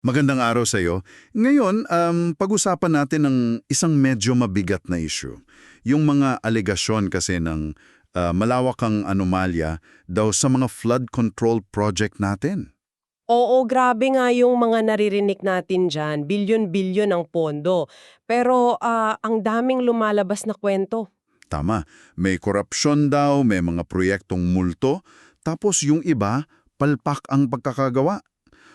Magandang araw sa iyo. Ngayon, um, pag-usapan natin ng isang medyo mabigat na issue. Yung mga alegasyon kasi ng uh, malawakang anomalya daw sa mga flood control project natin. Oo, grabe nga yung mga naririnig natin dyan. Bilyon-bilyon ang pondo. Pero ah, ang daming lumalabas na kwento. Tama, may korupsyon daw, may mga proyektong multo, tapos yung iba, palpak ang pagkakagawa.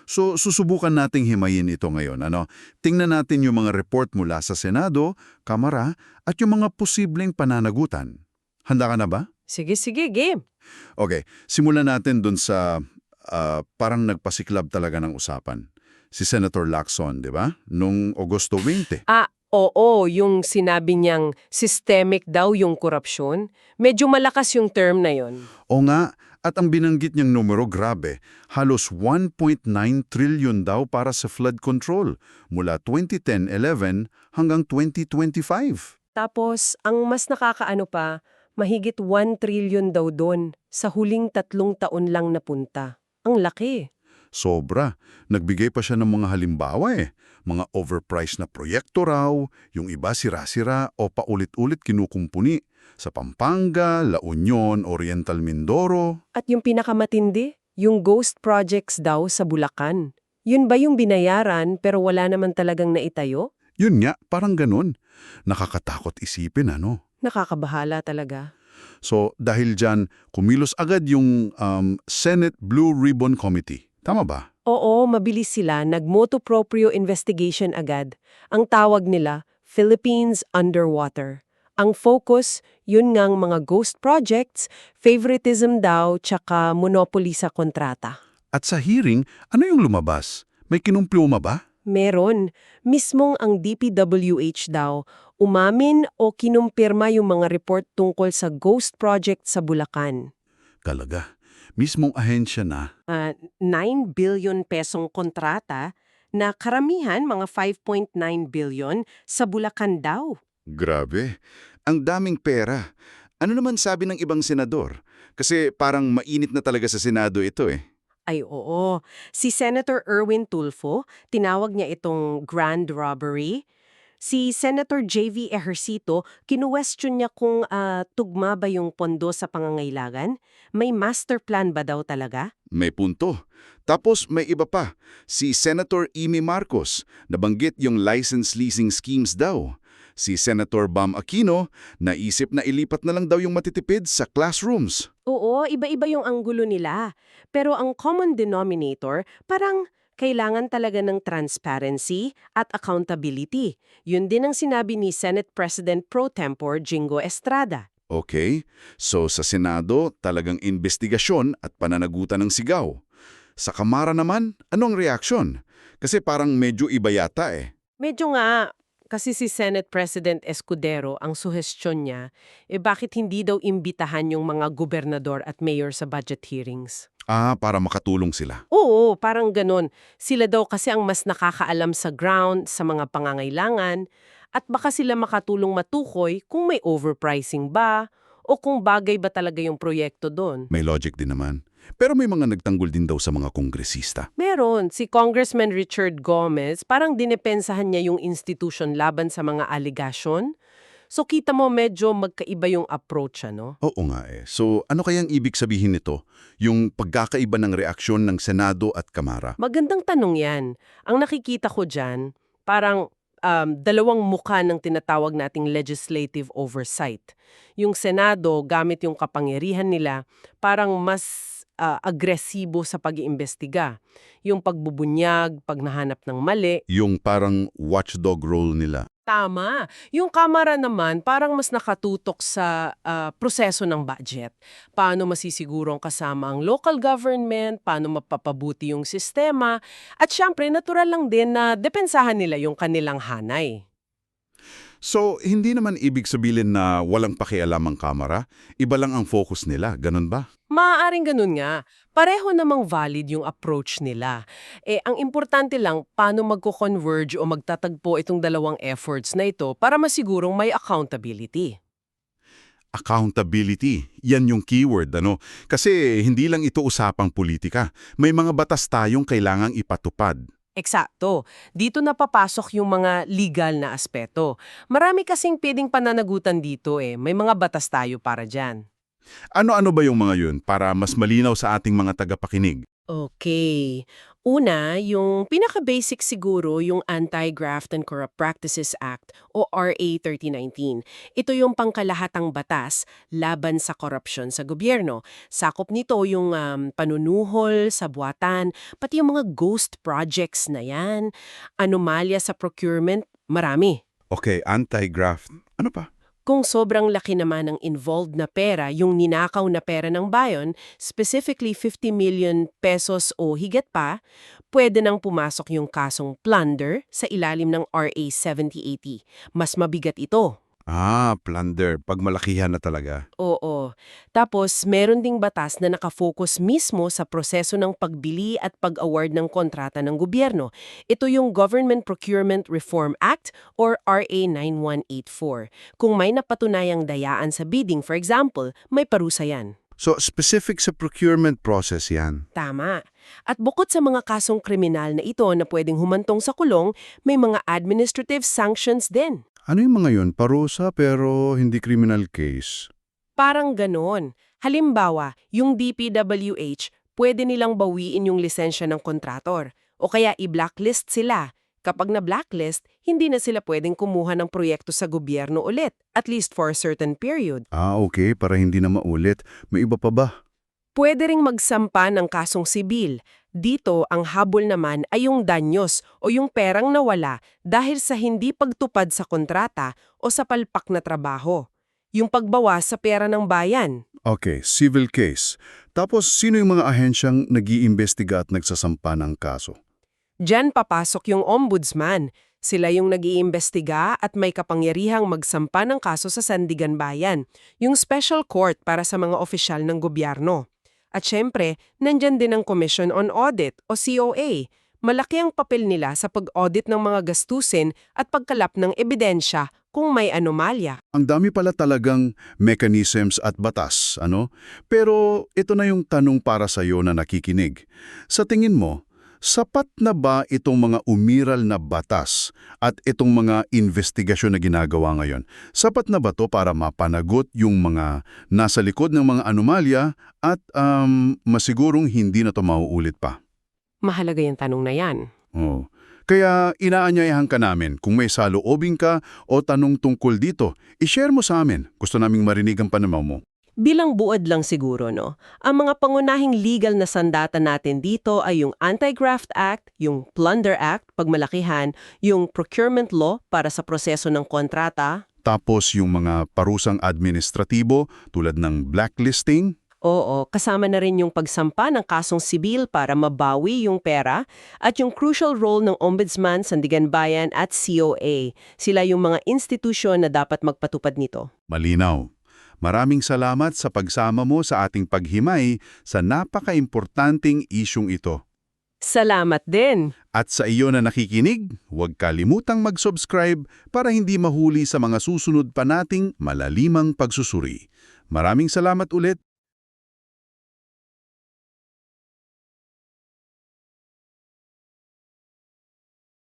So, susubukan nating himayin ito ngayon. Ano? Tingnan natin yung mga report mula sa Senado, Kamara, at yung mga posibleng pananagutan. Handa ka na ba? Sige, sige, game. Okay, simulan natin dun sa ah, parang nagpasiklab talaga ng usapan. Si Senator Lacson, di ba? Nung Agosto 20. Ah, oo, yung sinabi niyang systemic daw yung korupsyon. Medyo malakas yung term na yon. O nga, at ang binanggit niyang numero grabe, halos 1.9 trillion daw para sa flood control mula 2010-11 hanggang 2025. Tapos, ang mas nakakaano pa, mahigit 1 trillion daw doon sa huling tatlong taon lang napunta. Ang laki. Sobra. Nagbigay pa siya ng mga halimbawa eh. Mga overpriced na proyekto raw, yung iba sira-sira o paulit-ulit kinukumpuni sa Pampanga, La Union, Oriental Mindoro. At yung pinakamatindi, yung ghost projects daw sa Bulacan. Yun ba yung binayaran pero wala naman talagang naitayo? Yun nga, parang ganun. Nakakatakot isipin ano. Nakakabahala talaga. So dahil dyan, kumilos agad yung um, Senate Blue Ribbon Committee. Tama ba? Oo, mabilis sila. Nag-motu proprio investigation agad. Ang tawag nila, Philippines Underwater. Ang focus, yun ngang mga ghost projects, favoritism daw, tsaka monopoly sa kontrata. At sa hearing, ano yung lumabas? May kinumpluma ba? Meron. Mismong ang DPWH daw, umamin o kinumpirma yung mga report tungkol sa ghost project sa Bulacan. Kalaga. Mismong ahensya na. Ah, 9 billion pesong kontrata na karamihan mga 5.9 billion sa Bulacan daw. Grabe. Ang daming pera. Ano naman sabi ng ibang senador? Kasi parang mainit na talaga sa Senado ito eh. Ay oo, si Senator Erwin Tulfo, tinawag niya itong grand robbery. Si Senator J.V. Ejercito, kinuwestiyon niya kung ah, tugma ba yung pondo sa pangangailangan? May master plan ba daw talaga? May punto. Tapos may iba pa. Si Senator Amy Marcos, nabanggit yung license leasing schemes daw. Si Senator Bam Aquino, naisip na ilipat na lang daw yung matitipid sa classrooms. Oo, iba-iba yung anggulo nila. Pero ang common denominator, parang kailangan talaga ng transparency at accountability. Yun din ang sinabi ni Senate President Pro Tempore Jingo Estrada. Okay, so sa Senado talagang investigasyon at pananagutan ng sigaw. Sa Kamara naman, anong reaksyon? Kasi parang medyo iba yata eh. Medyo nga, kasi si Senate President Escudero, ang suhestyon niya, eh bakit hindi daw imbitahan yung mga gobernador at mayor sa budget hearings? Ah, para makatulong sila. Oo, parang ganun. Sila daw kasi ang mas nakakaalam sa ground, sa mga pangangailangan, at baka sila makatulong matukoy kung may overpricing ba, o kung bagay ba talaga yung proyekto doon. May logic din naman. Pero may mga nagtanggol din daw sa mga kongresista. Meron, si Congressman Richard Gomez, parang dinepensahan niya yung institution laban sa mga allegation. So kita mo medyo magkaiba yung approach, ano? Oo nga eh. So ano kayang ibig sabihin nito? Yung pagkakaiba ng reaksyon ng Senado at Kamara? Magandang tanong yan. Ang nakikita ko dyan, parang um, dalawang mukha ng tinatawag nating legislative oversight. Yung Senado, gamit yung kapangyarihan nila, parang mas ah, agresibo sa pag-iimbestiga. Yung pagbubunyag, pagnahanap ng mali, Yung parang watchdog role nila. Tama. Yung Kamara naman parang mas nakatutok sa ah, proseso ng budget. Paano masisiguro ang kasama ang local government, paano mapapabuti yung sistema, at syempre natural lang din na depensahan nila yung kanilang hanay. So hindi naman ibig sabihin na walang pakialam ang Kamara? Iba lang ang focus nila, ganun ba? Maaaring ganun nga. Pareho namang valid yung approach nila. Eh, ang importante lang, paano magko-converge o magtatagpo itong dalawang efforts na ito para masigurong may accountability. Accountability, yan yung keyword ano. Kasi hindi lang ito usapang politika. May mga batas tayong kailangang ipatupad. Eksakto. Dito na papasok yung mga legal na aspeto. Marami kasing pwedeng pananagutan dito eh. May mga batas tayo para dyan. Ano-ano ba yung mga yun para mas malinaw sa ating mga tagapakinig? Okay. Una, yung pinaka-basic siguro yung Anti-Graft and Corrupt Practices Act o RA 3019. Ito yung pangkalahatang batas laban sa korupsyon sa gobyerno. Sakop nito yung um, panunuhol sa buwatan, pati yung mga ghost projects na yan, anomalya sa procurement, marami. Okay, anti-graft. Ano pa? Kung sobrang laki naman ng involved na pera, yung ninakaw na pera ng bayon, specifically 50 million pesos o higit pa, pwede nang pumasok yung kasong plunder sa ilalim ng RA 7080. Mas mabigat ito. Ah, plunder. Pagmalakihan na talaga. Oo. Tapos, meron ding batas na nakafocus mismo sa proseso ng pagbili at pag-award ng kontrata ng gobyerno. Ito yung Government Procurement Reform Act or RA 9184. Kung may napatunayang dayaan sa bidding, for example, may parusa yan. So, specific sa procurement process yan. Tama. At bukod sa mga kasong kriminal na ito na pwedeng humantong sa kulong, may mga administrative sanctions din. Ano yung mga yun? Parusa pero hindi criminal case. Parang ganon. Halimbawa, yung DPWH, pwede nilang bawiin yung lisensya ng kontrator o kaya i-blacklist sila. Kapag na-blacklist, hindi na sila pwedeng kumuha ng proyekto sa gobyerno ulit, at least for a certain period. Ah, okay. Para hindi na maulit. May iba pa ba? Pwede ring magsampa ng kasong sibil. Dito, ang habol naman ay yung danyos o yung perang nawala dahil sa hindi pagtupad sa kontrata o sa palpak na trabaho. Yung pagbawas sa pera ng bayan. Okay, civil case. Tapos, sino yung mga ahensyang nag-iimbestiga at nagsasampa ng kaso? Diyan papasok yung ombudsman. Sila yung nag-iimbestiga at may kapangyarihang magsampa ng kaso sa Sandigan Bayan, yung special court para sa mga opisyal ng gobyerno. At syempre, nandyan din ang Commission on Audit o COA. Malaki ang papel nila sa pag-audit ng mga gastusin at pagkalap ng ebidensya kung may anomalya. Ang dami pala talagang mechanisms at batas, ano? Pero ito na yung tanong para sa iyo na nakikinig. Sa tingin mo, sapat na ba itong mga umiral na batas at itong mga investigasyon na ginagawa ngayon? Sapat na ba to para mapanagot yung mga nasa likod ng mga anomalya at um, masigurong hindi na to mauulit pa? Mahalaga yung tanong na yan. Oh. Kaya inaanyayahan ka namin kung may saloobin ka o tanong tungkol dito, i-share mo sa amin. Gusto naming marinig ang pananaw mo. Bilang buod lang siguro, no? Ang mga pangunahing legal na sandata natin dito ay yung Anti-Graft Act, yung Plunder Act, pagmalakihan, yung Procurement Law para sa proseso ng kontrata, Tapos yung mga parusang administratibo tulad ng blacklisting, Oo, kasama na rin yung pagsampa ng kasong sibil para mabawi yung pera at yung crucial role ng Ombudsman, Sandigan Bayan at COA. Sila yung mga institusyon na dapat magpatupad nito. malinaw. Maraming salamat sa pagsama mo sa ating paghimay sa napaka-importanting isyong ito. Salamat din! At sa iyo na nakikinig, huwag kalimutang mag-subscribe para hindi mahuli sa mga susunod pa nating malalimang pagsusuri. Maraming salamat ulit